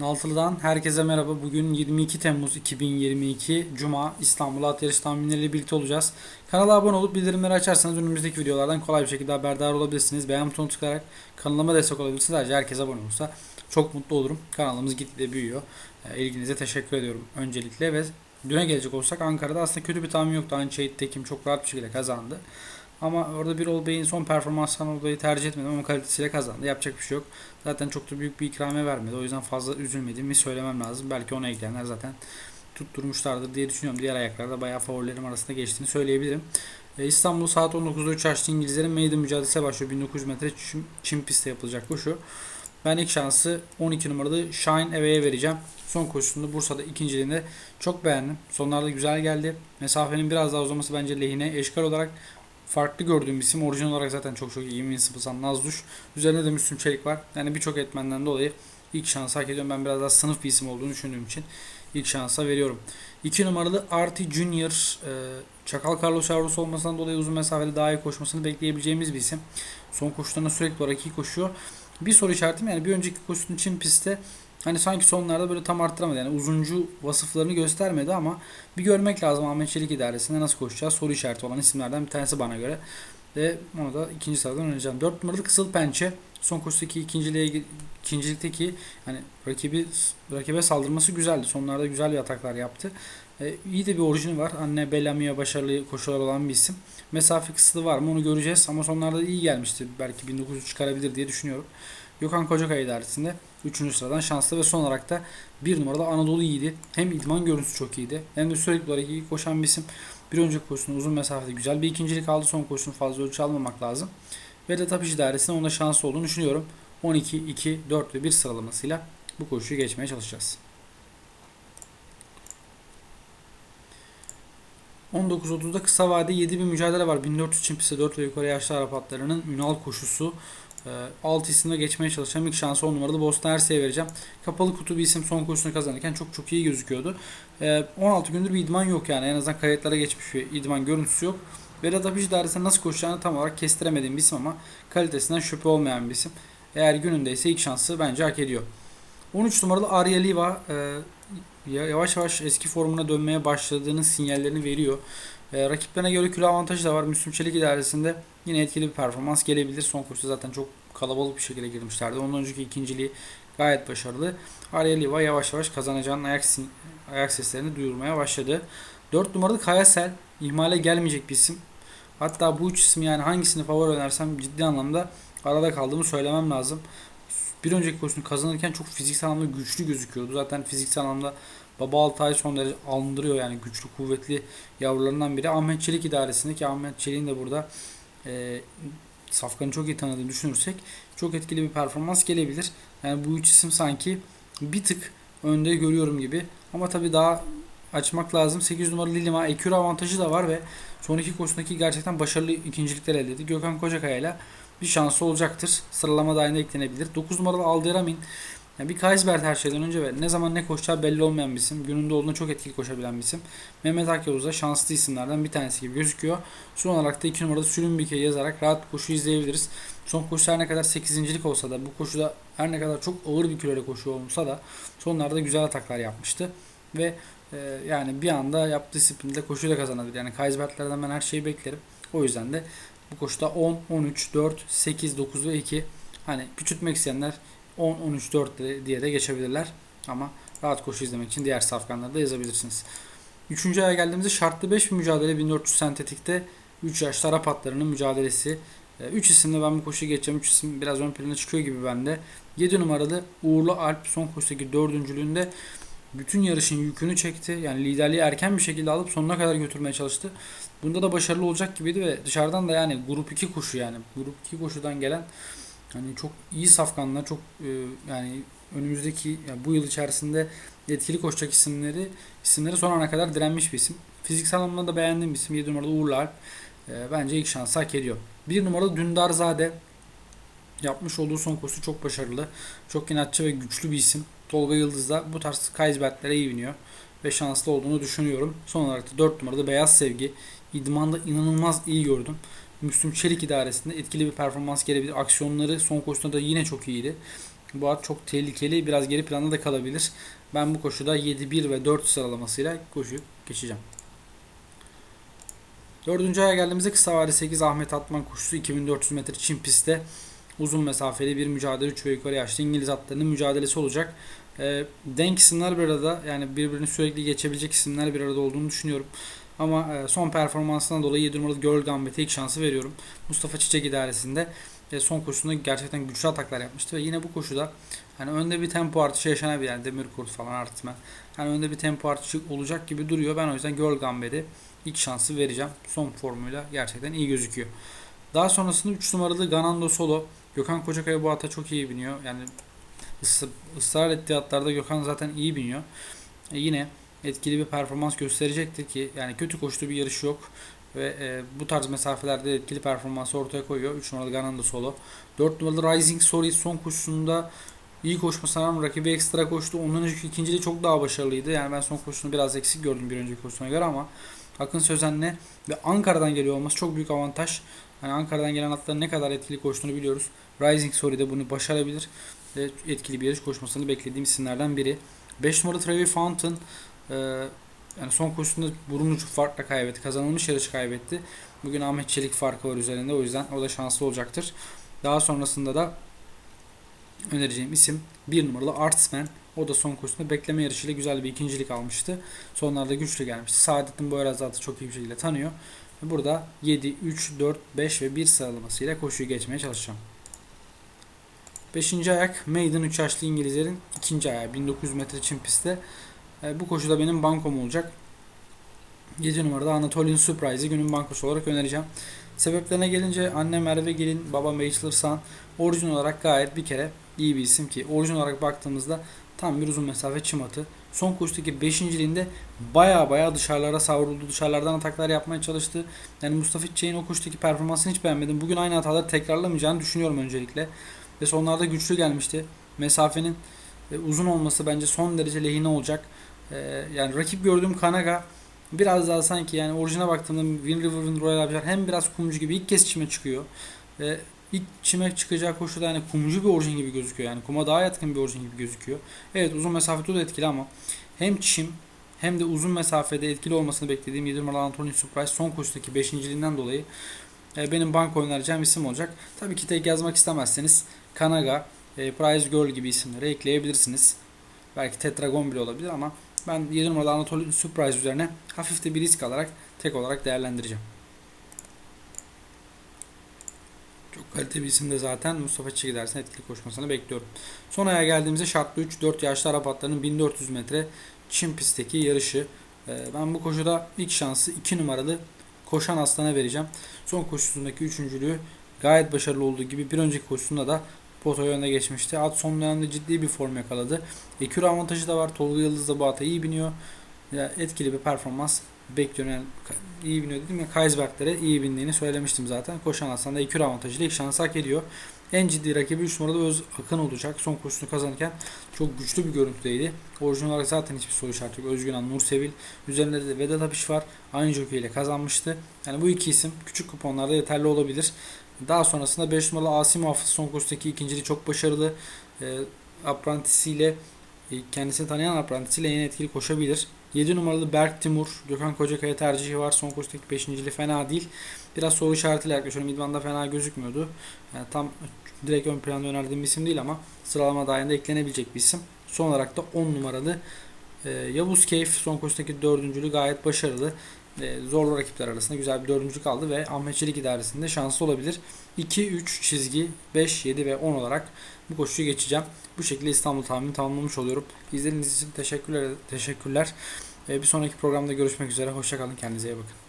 Naltılı'dan herkese merhaba. Bugün 22 Temmuz 2022 Cuma İstanbul At Yarış tahminleriyle birlikte olacağız. Kanala abone olup bildirimleri açarsanız önümüzdeki videolardan kolay bir şekilde haberdar olabilirsiniz. Beğen butonuna tıklayarak kanalıma destek olabilirsiniz. Ayrıca herkes abone olursa çok mutlu olurum. Kanalımız gitgide büyüyor. E, İlginize teşekkür ediyorum öncelikle ve düne gelecek olsak Ankara'da aslında kötü bir tahmin yoktu. Aynı Tekim çok rahat bir şekilde kazandı. Ama orada bir ol Bey'in son performansından dolayı tercih etmedim ama kalitesiyle kazandı. Yapacak bir şey yok. Zaten çok da büyük bir ikramiye vermedi. O yüzden fazla üzülmediğimi söylemem lazım. Belki ona ekleyenler zaten tutturmuşlardır diye düşünüyorum. Diğer ayaklarda bayağı favorilerim arasında geçtiğini söyleyebilirim. E, İstanbul saat 19'da 3 açtı İngilizlerin maiden mücadelesi başlıyor. 1900 metre çim, çim pistte yapılacak koşu. Ben ilk şansı 12 numaralı Shine Away'e vereceğim. Son koşusunda Bursa'da ikinciliğinde çok beğendim. Sonlarda güzel geldi. Mesafenin biraz daha uzaması bence lehine. Eşkal olarak farklı gördüğüm isim. Orijinal olarak zaten çok çok iyi. Invincible'san Nazluş. Üzerinde de Müslüm Çelik var. Yani birçok etmenden dolayı ilk şansı hak ediyorum. Ben biraz daha sınıf bir isim olduğunu düşündüğüm için ilk şansa veriyorum. 2 numaralı Arti Junior e, Çakal Carlos yavrusu olmasından dolayı uzun mesafede daha iyi koşmasını bekleyebileceğimiz bir isim. Son koşularında sürekli olarak iyi koşuyor. Bir soru işaretim yani bir önceki koşunun için pistte Hani sanki sonlarda böyle tam arttıramadı. Yani uzuncu vasıflarını göstermedi ama bir görmek lazım Ahmet Çelik idaresinde nasıl koşacağız soru işareti olan isimlerden bir tanesi bana göre. Ve onu da ikinci sıradan önereceğim. 4 numaralı Kızıl Pençe. Son koşudaki ikinciliğe, ikincilikteki hani rakibi rakibe saldırması güzeldi. Sonlarda güzel bir ataklar yaptı. E, iyi de bir orijini var. Anne Bellamia başarılı koşular olan bir isim. Mesafe kısıtlı var mı onu göreceğiz ama sonlarda iyi gelmişti. Belki 1900 çıkarabilir diye düşünüyorum. Gökhan Kocakay idaresinde 3. sıradan şanslı ve son olarak da 1 numarada Anadolu iyiydi. Hem idman görüntüsü çok iyiydi hem de sürekli olarak iyi koşan bir isim. Bir önceki koşusunda uzun mesafede güzel bir ikincilik aldı. Son koşusunu fazla ölçü almamak lazım. Ve de Tapış idaresinde onda şanslı olduğunu düşünüyorum. 12, 2, 4 ve 1 sıralamasıyla bu koşuyu geçmeye çalışacağız. 19.30'da kısa vade 7 bir mücadele var. 1400 çim pistte 4 ve yukarı yaşlı Arap atlarının Ünal koşusu. 6 isimle geçmeye çalışacağım. İlk şansı 10 numaralı Boston Hershey'e vereceğim. Kapalı kutu bir isim son koşusunu kazanırken çok çok iyi gözüküyordu. 16 gündür bir idman yok yani. En azından kayıtlara geçmiş bir idman görüntüsü yok. Vedat Apiş idaresinde nasıl koşacağını tam olarak kestiremediğim bir isim ama kalitesinden şüphe olmayan bir isim. Eğer günündeyse ilk şansı bence hak ediyor. 13 numaralı Arya Liva yavaş yavaş eski formuna dönmeye başladığının sinyallerini veriyor. E, rakiplerine göre kilo avantajı da var. Müslüm Çelik idaresinde yine etkili bir performans gelebilir. Son koşuda zaten çok kalabalık bir şekilde girmişlerdi. Ondan önceki ikinciliği gayet başarılı. Arya Liva yavaş yavaş kazanacağının ayak, ayak seslerini duyurmaya başladı. 4 numaralı Kayasel ihmale gelmeyecek bir isim. Hatta bu üç isim yani hangisini favori önersem ciddi anlamda arada kaldığımı söylemem lazım. Bir önceki koşusunu kazanırken çok fiziksel anlamda güçlü gözüküyordu. Zaten fiziksel anlamda Baba Altay son derece alındırıyor yani güçlü kuvvetli yavrularından biri. Ahmet Çelik idaresinde ki Ahmet Çelik'in de burada e, Safkan'ı çok iyi tanıdığını düşünürsek çok etkili bir performans gelebilir. Yani bu üç isim sanki bir tık önde görüyorum gibi. Ama tabii daha açmak lazım. 8 numaralı Lilima ekür avantajı da var ve son iki koşusundaki gerçekten başarılı ikincilikler elde etti. Gökhan Kocakaya bir şansı olacaktır. Sıralama dahilinde eklenebilir. 9 numaralı Alderamin yani bir Kaysbert her şeyden önce ve ne zaman ne koşacağı belli olmayan bir isim. Gününde olduğunda çok etkili koşabilen bir isim. Mehmet Akyavuz da şanslı isimlerden bir tanesi gibi gözüküyor. Son olarak da 2 numarada Sülümbike yazarak rahat koşu izleyebiliriz. Son koşu her ne kadar 8.lik olsa da bu koşuda her ne kadar çok ağır bir kiloyla koşu olmuşsa da sonlarda güzel ataklar yapmıştı. Ve e, yani bir anda yaptığı disiplinde koşuyla kazanabilir. Yani Kaysbertlerden ben her şeyi beklerim. O yüzden de bu koşuda 10, 13, 4, 8, 9 ve 2 hani küçültmek isteyenler 10, 13, 4 diye de geçebilirler. Ama rahat koşu izlemek için diğer safkanları da yazabilirsiniz. Üçüncü aya geldiğimizde şartlı 5 bir mücadele 1400 sentetikte 3 yaşlı Arap atlarının mücadelesi. 3 isimle ben bu koşuyu geçeceğim. 3 isim biraz ön plana çıkıyor gibi bende. 7 numaralı Uğurlu Alp son koşudaki dördüncülüğünde bütün yarışın yükünü çekti. Yani liderliği erken bir şekilde alıp sonuna kadar götürmeye çalıştı. Bunda da başarılı olacak gibiydi ve dışarıdan da yani grup 2 koşu yani grup 2 koşudan gelen hani çok iyi safkanlar çok e, yani önümüzdeki yani bu yıl içerisinde etkili koşacak isimleri isimleri son ana kadar direnmiş bir isim. Fiziksel anlamda da beğendiğim bir isim. 7 numaralı Uğurlu Alp. E, bence ilk şansı hak ediyor. 1 numaralı Dündarzade yapmış olduğu son koşu çok başarılı. Çok inatçı ve güçlü bir isim. Tolga Yıldız da bu tarz Kaysbertlere iyi biniyor ve şanslı olduğunu düşünüyorum. Son olarak da 4 numarada Beyaz Sevgi. İdmanda inanılmaz iyi gördüm. Müslüm Çelik idaresinde etkili bir performans gelebilir. Aksiyonları son koşusunda da yine çok iyiydi. Bu at çok tehlikeli. Biraz geri planda da kalabilir. Ben bu koşuda 7, 1 ve 4 sıralamasıyla koşuyu geçeceğim. Dördüncü aya geldiğimizde kısa vade 8 Ahmet Atman koşusu 2400 metre çim pistte uzun mesafeli bir mücadele 3 ve yukarı yaşlı İngiliz atlarının mücadelesi olacak. E, denk isimler bir arada yani birbirini sürekli geçebilecek isimler bir arada olduğunu düşünüyorum. Ama e, son performansından dolayı 7 numaralı Girl Gambit'e ilk şansı veriyorum. Mustafa Çiçek idaresinde e, son koşusunda gerçekten güçlü ataklar yapmıştı ve yine bu koşuda hani önde bir tempo artışı yaşanabilir yani demir kurt falan artma. Hani önde bir tempo artışı olacak gibi duruyor. Ben o yüzden Girl Gambit'e ilk şansı vereceğim. Son formuyla gerçekten iyi gözüküyor. Daha sonrasında 3 numaralı Ganando Solo. Gökhan Kocakaya bu ata çok iyi biniyor. Yani ısrar ettiği atlarda Gökhan zaten iyi biniyor. E yine etkili bir performans gösterecektir ki yani kötü koştuğu bir yarış yok ve e, bu tarz mesafelerde etkili performansı ortaya koyuyor. 3 numaralı Ganando Solo. 4 numaralı Rising Story son koşusunda iyi koşmasına rağmen rakibi ekstra koştu. Ondan önceki ikinciliği çok daha başarılıydı. Yani ben son koşusunu biraz eksik gördüm bir önceki koşusuna göre ama Akın Sözen'le ve Ankara'dan geliyor olması çok büyük avantaj. Yani Ankara'dan gelen atların ne kadar etkili koştuğunu biliyoruz. Rising Story de bunu başarabilir. Ve etkili bir yarış koşmasını beklediğim isimlerden biri. 5 numaralı Trevi Fountain e, yani son koşusunda burun ucu farkla kaybetti. Kazanılmış yarışı kaybetti. Bugün Ahmet Çelik farkı var üzerinde. O yüzden o da şanslı olacaktır. Daha sonrasında da önereceğim isim 1 numaralı Artsman. O da son koşusunda bekleme yarışıyla güzel bir ikincilik almıştı. Sonlarda güçlü gelmişti. Saadettin Boyraz zaten çok iyi bir şekilde tanıyor. Burada 7, 3, 4, 5 ve 1 sıralamasıyla koşuyu geçmeye çalışacağım. 5. ayak Maiden 3 yaşlı İngilizlerin ikinci ayağı 1900 metre çim pistte. E, bu koşuda benim bankom olacak. 7 numarada Anatolian Surprise'i günün bankosu olarak önereceğim. Sebeplerine gelince anne Merve Gelin, baba Bachelor San orijin olarak gayet bir kere iyi bir isim ki orijin olarak baktığımızda tam bir uzun mesafe çim atı. Son koşudaki 5. baya baya dışarılara savruldu. Dışarılardan ataklar yapmaya çalıştı. Yani Mustafa Çiçek'in o koşudaki performansını hiç beğenmedim. Bugün aynı hataları tekrarlamayacağını düşünüyorum öncelikle. Ve sonlarda güçlü gelmişti. Mesafenin e, uzun olması bence son derece lehine olacak. E, yani rakip gördüğüm Kanaga biraz daha sanki yani orijine baktığımda Win River Win Royal Abjar hem biraz kumcu gibi ilk kez çime çıkıyor. Ve ilk çime çıkacağı koşuda yani kumcu bir orijin gibi gözüküyor. Yani kuma daha yatkın bir orijin gibi gözüküyor. Evet uzun mesafede de etkili ama hem çim hem de uzun mesafede etkili olmasını beklediğim 7 numaralı Anthony Surprise son koşudaki 5.liğinden dolayı e, benim banko önereceğim isim olacak. Tabii ki tek yazmak istemezseniz Kanaga, e, Prize Girl gibi isimleri ekleyebilirsiniz. Belki Tetragon bile olabilir ama ben 7 numaralı Anatoly Surprise üzerine hafif de bir risk alarak tek olarak değerlendireceğim. Çok kaliteli bir isim de zaten Mustafa Çiğ dersin etkili koşmasını bekliyorum. Son aya geldiğimizde şartlı 3 4 yaşlı Arap atlarının 1400 metre Çin pistteki yarışı. E, ben bu koşuda ilk şansı 2 numaralı Koşan Aslan'a vereceğim. Son koşusundaki üçüncülüğü gayet başarılı olduğu gibi bir önceki koşusunda da Poto'ya önde geçmişti. At son dönemde ciddi bir form yakaladı. Ekür avantajı da var. Tolga Yıldız da bu ata iyi biniyor. Ya etkili bir performans bekliyorum. Yani iyi biniyor dedim ya Kaisberg'lere iyi bindiğini söylemiştim zaten. Koşan Aslan da Ekür avantajıyla ilk şansı hak ediyor. En ciddi rakibi 3 numaralı Öz Akın olacak. Son koşusunu kazanırken çok güçlü bir görüntüdeydi. Orijinal olarak zaten hiçbir soru işareti yok. Özgünan Nur Sevil. Üzerinde de Vedat Apiş var. Aynı jockey ile kazanmıştı. Yani bu iki isim küçük kuponlarda yeterli olabilir. Daha sonrasında 5 numaralı Asim Hafız son koşudaki ikinciliği çok başarılı. E, aprantisiyle e, kendisini tanıyan aprantisiyle yine etkili koşabilir. 7 numaralı Berk Timur, Gökhan Kocakaya tercihi var. Son koşudaki 5.liği fena değil. Biraz soru işaretiyle yaklaşıyorum. İdman'da fena gözükmüyordu. Yani tam direkt ön planda önerdiğim bir isim değil ama sıralama dahilinde eklenebilecek bir isim. Son olarak da 10 numaralı e, Yavuz Keyif son koşudaki dördüncülü gayet başarılı. Zorlu rakipler arasında güzel bir dördüncülük aldı ve Ahmet Çelik idaresinde şanslı olabilir. 2, 3 çizgi 5, 7 ve 10 olarak bu koşuyu geçeceğim. Bu şekilde İstanbul tahminini tamamlamış oluyorum. İzlediğiniz için teşekkürler. teşekkürler. E, bir sonraki programda görüşmek üzere. Hoşçakalın. Kendinize iyi bakın.